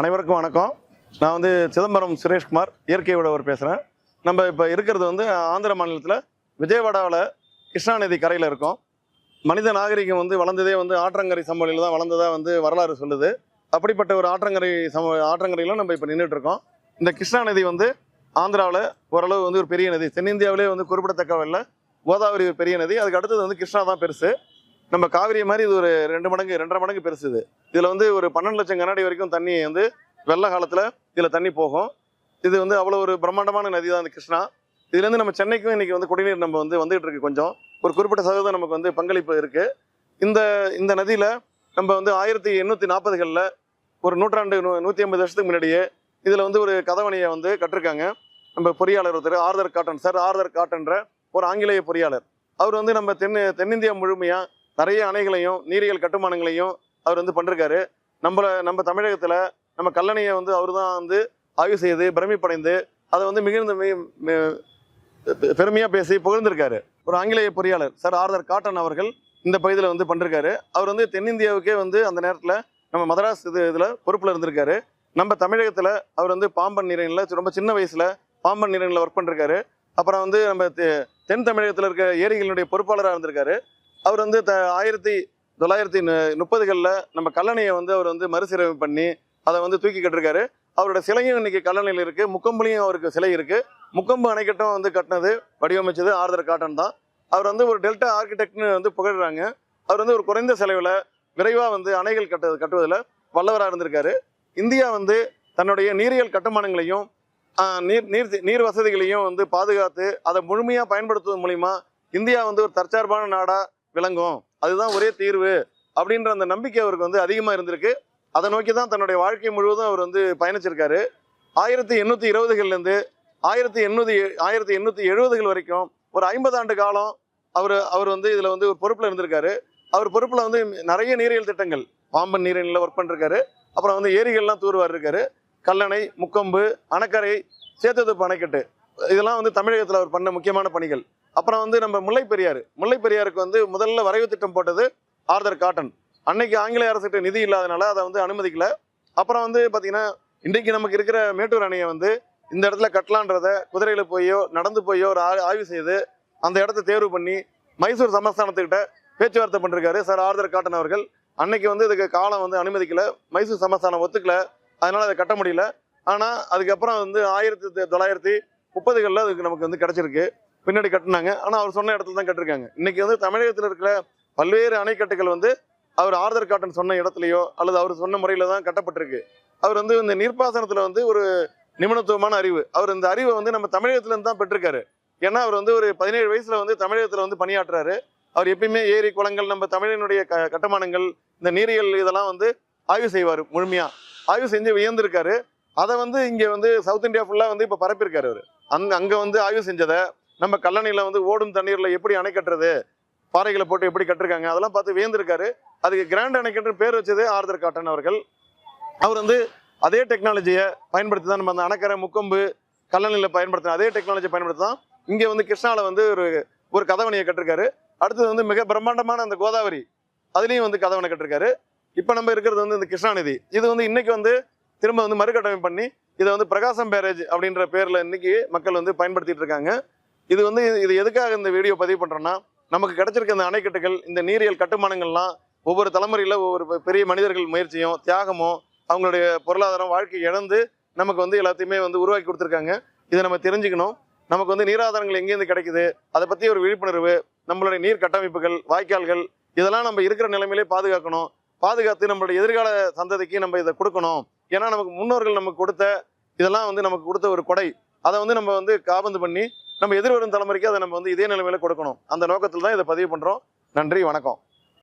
அனைவருக்கும் வணக்கம். நான் வந்து சிதம்பரம் சுரேஷ்குமார் இயற்கையோட ஒரு பேசுகிறேன் நம்ம இப்போ இருக்கிறது வந்து ஆந்திர மாநிலத்தில் விஜயவாடாவில் கிருஷ்ணாநதி கரையில் இருக்கோம். மனித நாகரிகம் வந்து வளர்ந்ததே வந்து ஆற்றங்கரை சமவெளியில் தான் வளர்ந்ததாக வந்து வரலாறு சொல்லுது. அப்படிப்பட்ட ஒரு ஆற்றங்கரை சம ஆற்றங்கரையில் நம்ம இப்போ நின்றுட்டு இருக்கோம். இந்த கிருஷ்ணா நதி வந்து ஆந்திராவில் ஓரளவு வந்து ஒரு பெரிய நதி. தென்னிந்தியாவிலே வந்து குறிப்பிடத்தக்க கோதாவரி ஒரு பெரிய நதி. அதுக்கு அடுத்தது வந்து கிருஷ்ணா தான் பெருசு. நம்ம காவிரி மாதிரி இது ஒரு ரெண்டு மடங்கு ரெண்டரை மடங்கு பெருசு இது இதில் வந்து ஒரு பன்னெண்டு லட்சம் கண்ணாடி வரைக்கும் தண்ணி வந்து வெள்ள காலத்தில் இதில் தண்ணி போகும். இது வந்து அவ்வளோ ஒரு பிரம்மாண்டமான நதி தான் இந்த கிருஷ்ணா. இதுலேருந்து நம்ம சென்னைக்கும் இன்றைக்கி வந்து குடிநீர் நம்ம வந்து வந்துகிட்டு இருக்கு கொஞ்சம். ஒரு குறிப்பிட்ட சதவீதம் நமக்கு வந்து பங்களிப்பு இருக்குது இந்த இந்த நதியில் நம்ம வந்து ஆயிரத்தி எண்ணூற்றி நாற்பதுகளில் ஒரு நூற்றாண்டு நூ நூற்றி ஐம்பது வருஷத்துக்கு முன்னாடியே இதில் வந்து ஒரு கதவணையை வந்து கட்டிருக்காங்க. நம்ம பொறியாளர் ஒருத்தர் ஆர்தர் காட்டன். சார் ஆர்தர் காட்டன்ற ஒரு ஆங்கிலேய பொறியாளர். அவர் வந்து நம்ம தென் தென்னிந்தியா முழுமையாக நிறைய அணைகளையும் நீரியல் கட்டுமானங்களையும் அவர் வந்து பண்ணிருக்காரு. நம்மள நம்ம தமிழகத்தில் நம்ம கல்லணையை வந்து அவர் தான் வந்து ஆய்வு செய்து பிரமிப்படைந்து அதை வந்து மிகுந்த பெருமையாக பேசி புகழ்ந்திருக்காரு. ஒரு ஆங்கிலேய பொறியாளர் சார் ஆர்தர் காட்டன் அவர்கள் இந்த பகுதியில் வந்து பண்ணிருக்காரு. அவர் வந்து தென்னிந்தியாவுக்கே வந்து அந்த நேரத்தில் நம்ம மதராஸ் இது இதில் பொறுப்பில் இருந்திருக்காரு. நம்ம தமிழகத்தில் அவர் வந்து பாம்பன் நீரணியில் ரொம்ப சின்ன வயசில் பாம்பன் நீரணியில் ஒர்க் பண்ணிருக்காரு. அப்புறம் வந்து நம்ம தெ- தென் தமிழகத்தில் இருக்க ஏரிகளினுடைய பொறுப்பாளராக இருந்திருக்காரு. அவர் வந்து த ஆயிரத்தி தொள்ளாயிரத்தி முப்பதுகளில் நம்ம கல்லணையை வந்து அவர் வந்து மறுசீரமைப்பு பண்ணி அதை வந்து தூக்கி கட்டிருக்காரு. அவரோட சிலையும் இன்னைக்கு கல்லணையில் இருக்கு. முக்கம்புலையும் அவருக்கு சிலை இருக்கு. முக்கம்பு அணைக்கட்டும் வந்து கட்டினது வடிவமைச்சது ஆர்தர் காட்டன் தான். அவர் வந்து ஒரு டெல்டா ஆர்கிடெக்ட்னு வந்து புகழ்றாங்க. அவர் வந்து ஒரு குறைந்த செலவில் விரைவாக வந்து அணைகள் கட்டு கட்டுவதில் வல்லவராக இருந்திருக்காரு. இந்தியா வந்து தன்னுடைய நீரியல் கட்டுமானங்களையும் நீர் நீர் நீர் வசதிகளையும் வந்து பாதுகாத்து அதை முழுமையாக பயன்படுத்துவதன் மூலிமா இந்தியா வந்து ஒரு தற்சார்பான நாடாக விளங்கும். அதுதான் ஒரே தீர்வு அப்படின்ற அந்த நம்பிக்கை அவருக்கு வந்து அதிகமாக இருந்திருக்கு. அதை நோக்கி தான் தன்னுடைய வாழ்க்கை முழுவதும் அவர் வந்து பயணிச்சிருக்காரு. ஆயிரத்தி எண்ணூற்றி இருபதுகள்லேருந்து ஆயிரத்தி எண்ணூற்றி ஆயிரத்தி எண்ணூற்றி எழுபதுகள் வரைக்கும் ஒரு ஐம்பது ஆண்டு காலம் அவர் அவர் வந்து இதில் வந்து ஒரு பொறுப்பில் இருந்திருக்காரு. அவர் பொறுப்பில் வந்து நிறைய நீரியல் திட்டங்கள் பாம்பன் நீரணியில் ஒர்க் பண்ணிருக்காரு. அப்புறம் வந்து ஏரிகள்லாம் தூர்வார் இருக்காரு. கல்லணை முக்கொம்பு அணக்கரை சேத்துவதுப்பு அணைக்கட்டு. இதெல்லாம் வந்து தமிழகத்தில் அவர் பண்ண முக்கியமான பணிகள். அப்புறம் வந்து நம்ம முல்லை பெரியாறு. முல்லை பெரியாருக்கு வந்து முதல்ல வரைவு திட்டம் போட்டது ஆர்தர் காட்டன். அன்னைக்கு ஆங்கில அரசுகிட்ட நிதி இல்லாதனால அதை வந்து அனுமதிக்கல. அப்புறம் வந்து பார்த்தீங்கன்னா இன்றைக்கு நமக்கு இருக்கிற மேட்டூர் அணையை வந்து இந்த இடத்துல கட்டலான்றத குதிரையில் போயோ நடந்து போயோ ஒரு ஆய்வு செய்து அந்த இடத்த தேர்வு பண்ணி மைசூர் சமஸ்தானத்துக்கிட்ட பேச்சுவார்த்தை பண்ணிருக்காரு சார் ஆர்தர் காட்டன் அவர்கள். அன்னைக்கு வந்து இதுக்கு காலம் வந்து அனுமதிக்கல. மைசூர் சமஸ்தானம் ஒத்துக்கல. அதனால அதை கட்ட முடியல. ஆனால் அதுக்கப்புறம் வந்து ஆயிரத்தி தொள்ளாயிரத்தி முப்பதுகளில் அதுக்கு நமக்கு வந்து கிடச்சிருக்கு. பின்னாடி கட்டினாங்க. ஆனால் அவர் சொன்ன இடத்துல தான் கட்டிருக்காங்க. இன்னைக்கு வந்து தமிழகத்தில் இருக்கிற பல்வேறு அணைக்கட்டுகள் வந்து அவர் ஆர்தர் காட்டன் சொன்ன இடத்துலையோ அல்லது அவர் சொன்ன முறையில தான் கட்டப்பட்டிருக்கு. அவர் வந்து இந்த நீர்ப்பாசனத்தில் வந்து ஒரு நிபுணத்துவமான அறிவு. அவர் இந்த அறிவை வந்து நம்ம தமிழகத்துலேருந்து தான் பெற்றிருக்காரு. ஏன்னா அவர் வந்து ஒரு பதினேழு வயசில் வந்து தமிழகத்தில் வந்து பணியாற்றுறாரு அவர் எப்பயுமே ஏரி குளங்கள் நம்ம தமிழினுடைய க கட்டுமானங்கள் இந்த நீரியல் இதெல்லாம் வந்து ஆய்வு செய்வார் முழுமையாக ஆய்வு செஞ்சு வியந்திருக்காரு. அதை வந்து இங்கே வந்து சவுத் இந்தியா ஃபுல்லாக வந்து இப்போ பரப்பியிருக்காரு அவர். அங்கே அங்கே வந்து ஆய்வு செஞ்சதை நம்ம கல்லணையில் வந்து ஓடும் தண்ணீரில் எப்படி அணை கட்டுறது? பாறைகளை போட்டு எப்படி கட்டிருக்காங்க? அதெல்லாம் பார்த்து வியந்திருக்காரு. அதுக்கு கிராண்ட் அணைக்கட்டு பேர் வச்சது ஆர்தர் காட்டன் அவர்கள். அவர் வந்து அதே டெக்னாலஜியை பயன்படுத்தி தான் நம்ம அந்த அணைக்கரை முக்கொம்பு கல்லணையில் பயன்படுத்தின அதே டெக்னாலஜியை பயன்படுத்தி தான் இங்கே வந்து கிருஷ்ணாவில் வந்து ஒரு ஒரு கதவணையை கட்டிருக்காரு. அடுத்தது வந்து மிக பிரம்மாண்டமான அந்த கோதாவரி அதுலேயும் வந்து கதவணை கட்டிருக்காரு. இப்போ நம்ம இருக்கிறது வந்து இந்த கிருஷ்ணாநிதி இது வந்து இன்னைக்கு வந்து திரும்ப வந்து மறுகட்டமைப்பு பண்ணி இதை வந்து பிரகாசம் பேரேஜ் அப்படின்ற பேரில் இன்னைக்கு மக்கள் வந்து பயன்படுத்திட்டு இருக்காங்க. இது வந்து இது எதுக்காக இந்த வீடியோ பதிவு பண்ணுறோன்னா நமக்கு கிடைச்சிருக்க இந்த அணைக்கட்டுகள் இந்த நீரியல் கட்டுமானங்கள்லாம் ஒவ்வொரு தலைமுறையில் ஒவ்வொரு பெரிய மனிதர்கள் முயற்சியும் தியாகமும் அவங்களுடைய பொருளாதாரம் வாழ்க்கை இழந்து நமக்கு வந்து எல்லாத்தையுமே வந்து உருவாக்கி கொடுத்துருக்காங்க. இதை நம்ம தெரிஞ்சுக்கணும். நமக்கு வந்து நீராதாரங்கள் எங்கேருந்து கிடைக்குது? அதை பற்றி ஒரு விழிப்புணர்வு நம்மளுடைய நீர் கட்டமைப்புகள் வாய்க்கால்கள் இதெல்லாம் நம்ம இருக்கிற நிலைமையிலே பாதுகாக்கணும். பாதுகாத்து நம்மளுடைய எதிர்கால சந்ததிக்கு நம்ம இதை கொடுக்கணும். ஏன்னா நமக்கு முன்னோர்கள் நமக்கு கொடுத்த இதெல்லாம் வந்து நமக்கு கொடுத்த ஒரு கொடை. அதை வந்து நம்ம வந்து காபந்து பண்ணி நம்ம எதிர்வரும் தலைமுறைக்கு அதை நம்ம வந்து இதே நிலைமையில கொடுக்கணும். அந்த நோக்கத்தில் தான் இதை பதிவு பண்ணுறோம் நன்றி வணக்கம்.